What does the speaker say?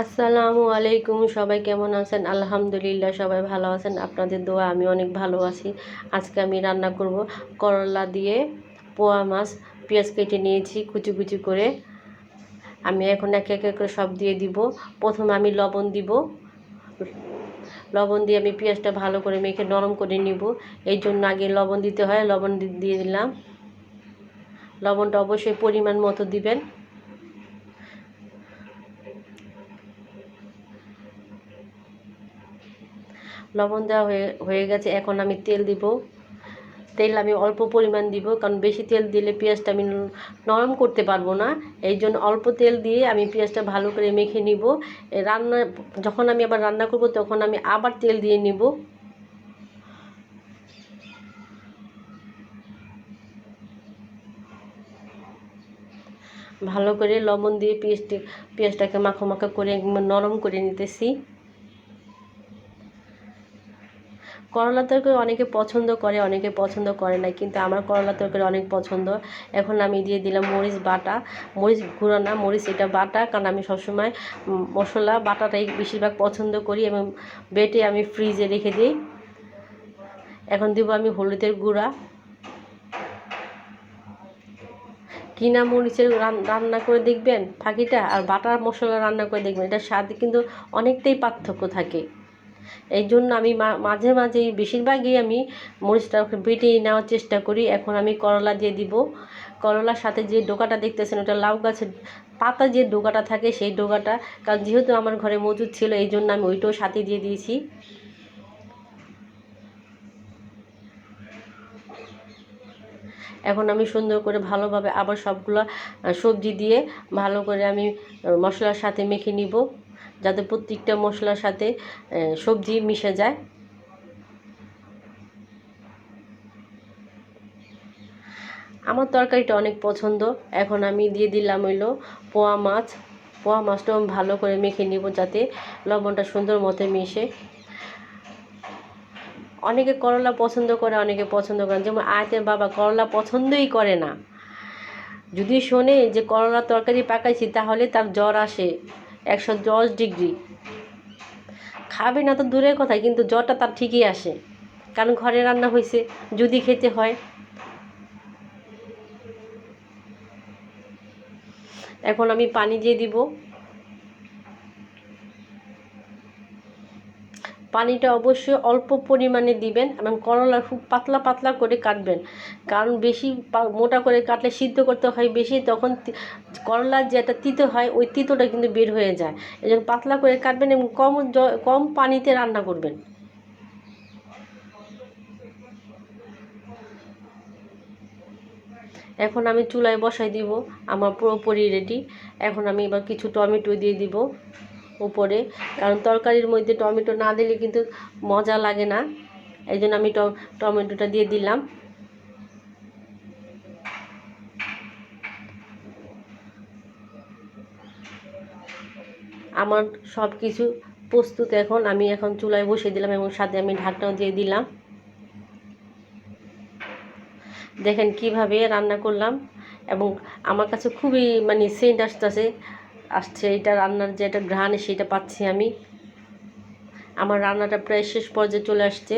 আসসালামু আলাইকুম, সবাই কেমন আছেন? আলহামদুলিল্লাহ, সবাই ভালো আছেন। আপনাদের দোয়া, আমি অনেক ভালো আছি। আজকে আমি রান্না করব করলা দিয়ে পোয়া মাছ, পেঁয়াজ কেটে নিয়েছি, কুচি কুচি করে। আমি এখন এক এক করে সব দিয়ে দিব। প্রথমে আমি লবণ দিব। লবণ দিয়ে আমি পেঁয়াজটা ভালো করে মেখে নরম করে নিব। এই জন্য আগে লবণ দিতে হয়। লবণ দিয়ে দিলাম। লবণটা অবশ্যই পরিমাণ মতো দিবেন। লবণ দেওয়া হয়ে হয়ে গেছে। এখন আমি তেল দিব। তেল আমি অল্প পরিমাণ দিব, কারণ বেশি তেল দিলে পেঁয়াজটা আমি নরম করতে পারব না। এই জন্য অল্প তেল দিয়ে আমি পেঁয়াজটা ভালো করে মেখে নিব। রান্না, যখন আমি আবার রান্না করব, তখন আমি আবার তেল দিয়ে নিব। ভালো করে লবণ দিয়ে পেঁয়াজটি, পেঁয়াজটাকে মাখো মাখো করে নরম করে নিতেছি। করলা তরকারি অনেকে পছন্দ করে, অনেকে পছন্দ করে না, কিন্তু আমার করলা তরকারি অনেক পছন্দ। এখন আমি দিয়ে দিলাম মরিচ বাটা। মরিচ গুঁড়ো না, মরিচ এটা বাটা, কারণ আমি সবসময় মশলা বাটাটাই বেশিরভাগ পছন্দ করি এবং বেটে আমি ফ্রিজে রেখে দিই। এখন দিব আমি হলুদের গুঁড়া। কিনা মরিচের রান্না করে দেখবেন ফাঁকিটা, আর বাটার মশলা রান্না করে দেখবেন। এটার স্বাদ কিন্তু অনেকটাই পার্থক্য থাকে। এই জন্য আমি মাঝে মাঝেই বেশিরভাগই আমি মরিচটা বেটে নেওয়ার চেষ্টা করি। এখন আমি করলা দিয়ে দিব। করলার সাথে যে ডোকাটা দেখতেছেন, ওটা লাউ গাছের পাতা যে ডোকাটা থাকে, সেই ডোকাটা, কারণ যেহেতু আমার ঘরে মজুদ ছিল, এই জন্য আমি ওইটাও সাথে দিয়ে দিয়েছি। এখন আমি সুন্দর করে ভালোভাবে আবার সবগুলো সবজি দিয়ে ভালো করে আমি মশলার সাথে মেখে নিব। যাতে প্রত্যেকটা মশলার সাথে সবজি মিশে যায়। আমার তরকারিটা অনেক পছন্দ। এখন আমি দিয়ে দিলাম হইল পোয়া মাছ। পোয়া মাছটাও আমি ভালো করে মেখে নিব যাতে লবণটা সুন্দর মতো মিশে। অনেকে করলা পছন্দ করে, অনেকে পছন্দ করে যেমন আয়তের বাবা, করলা পছন্দই করে না। যদি শোনে যে করলা তরকারি পাকাইছি, তাহলে তার জ্বর আসে। একশো দশ ডিগ্রি। খাবে না তো দূরের কথা, কিন্তু জ্বরটা তার ঠিকই আসে। কারণ ঘরে রান্না হয়েছে যদি খেতে হয়। এখন আমি পানি দিয়ে দিব। পানিটা অবশ্যই অল্প পরিমাণে দিবেন এবং করলা খুব পাতলা পাতলা করে কাটবেন। কারণ বেশি মোটা করে কাটলে সিদ্ধ করতে হয় বেশি, তখন করলার যেটা তিতো হয়, ওই তিতোটা কিন্তু বের হয়ে যায়। এই জন্য পাতলা করে কাটবেন এবং কম কম পানিতে রান্না করবেন। এখন আমি চুলায় বসাই দিব, আমার পুরোপুরি রেডি এখন আমি এবার কিছু টমেটো দিয়ে দিব। উপরে। কারণ তরকারির মধ্যে টমেটো না দিলে কিন্তু মজা লাগে না। এই জন্য আমি টমেটোটা দিয়ে দিলাম। আমার সব কিছু প্রস্তুত এখন। আমি এখন চুলায় বসে দিলাম এবং সাথে আমি ঢাকনাও দিয়ে দিলাম। দেখেন কীভাবে রান্না করলাম এবং আমার কাছে খুবই মানে সেন্ট আসতেছে। আসছে, এটা রান্নার যে একটা ঘ্রাণ, সেটা পাচ্ছি আমি। আমার রান্নাটা প্রায় শেষ পর্যায়ে চলে আসছে।